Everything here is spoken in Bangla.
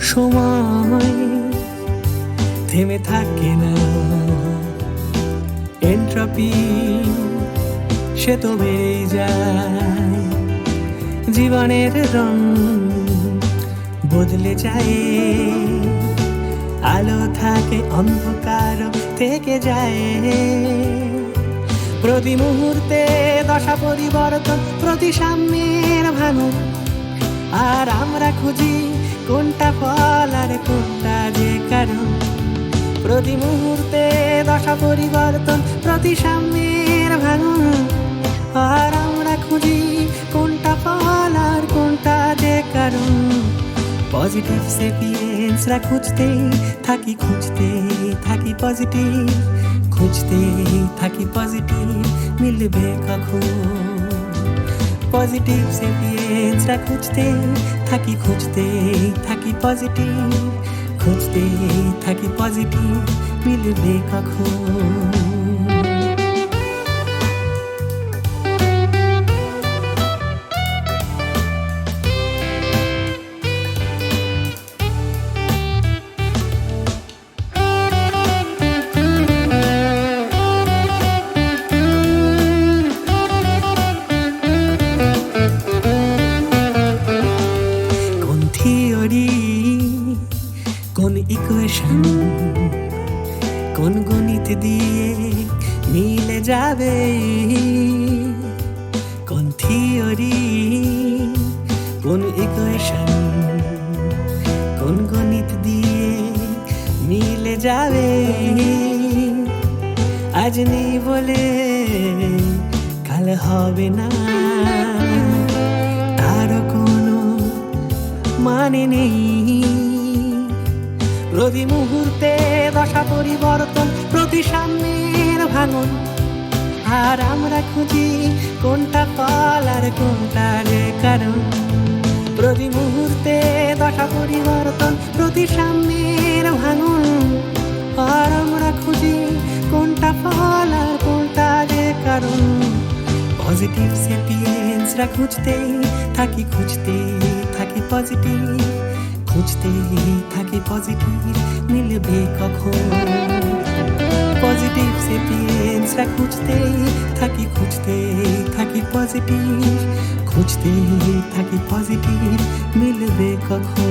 সময় থেমে থাকে না। এন্ট্রপি সে তো বেড়েই যায়। জীবনের রং বদলে যায়। আলো থাকে অন্ধকার থেকে যায়। প্রতি মুহূর্তে দশা পরিবর্তন, প্রতি সাম্যের ভাঙন আর আমরা খুঁজি কোনটা ফল আর কোনটা যে কারণ? প্রতি মুহূর্তে দশা পরিবর্তন, প্রতি সাম্যের ভাঙন। আর আমরা খুঁজি কোনটা ফল আর কোনটা যে কারণ। পজিটিভ সেপিয়েন্সরা খুঁজতে থাকি খুঁজতে থাকি পজিটিভ খুঁজতে থাকি পজিটিভ মিলবে কখন? পজিটিভ সেপিয়েন্সরা খুঁজতে থাকি খুঁজতে থাকি পজিটিভ খুঁজতে থাকি পজিটিভ মিলবে কখন? ইকুয়েশন কোন গণিত দিয়ে মিলে যাবে। কোন থিওরি কোন ইকুয়েশন কোন গণিত দিয়ে মিলে যাবে। আজ নেই বলে কাল হবে না। প্রতি মুহূর্তে দশা পরিবর্তন, প্রতি সামনের ভাঙন। আর আমরা খুঁজি কোনটা ফল আর কোনটা যে কারণ। প্রতি মুহূর্তে দশা পরিবর্তন, প্রতি সামনের ভাঙন। আর আমরা খুঁজি কোনটা ফল আর কোনটা কারণ। পজিটিভ সেপিয়েন্সরা খুঁজতেই থাকি খুঁজতে, থাকি পজিটিভ খুঁজতে থাকি পজিটিভ মিলবে কখন? পজিটিভ সেপিয়েন্সরা খুঁজতে থাকি খুঁজতে থাকি পজিটিভ খুঁজতে থাকি পজিটিভ মিলবে কখন?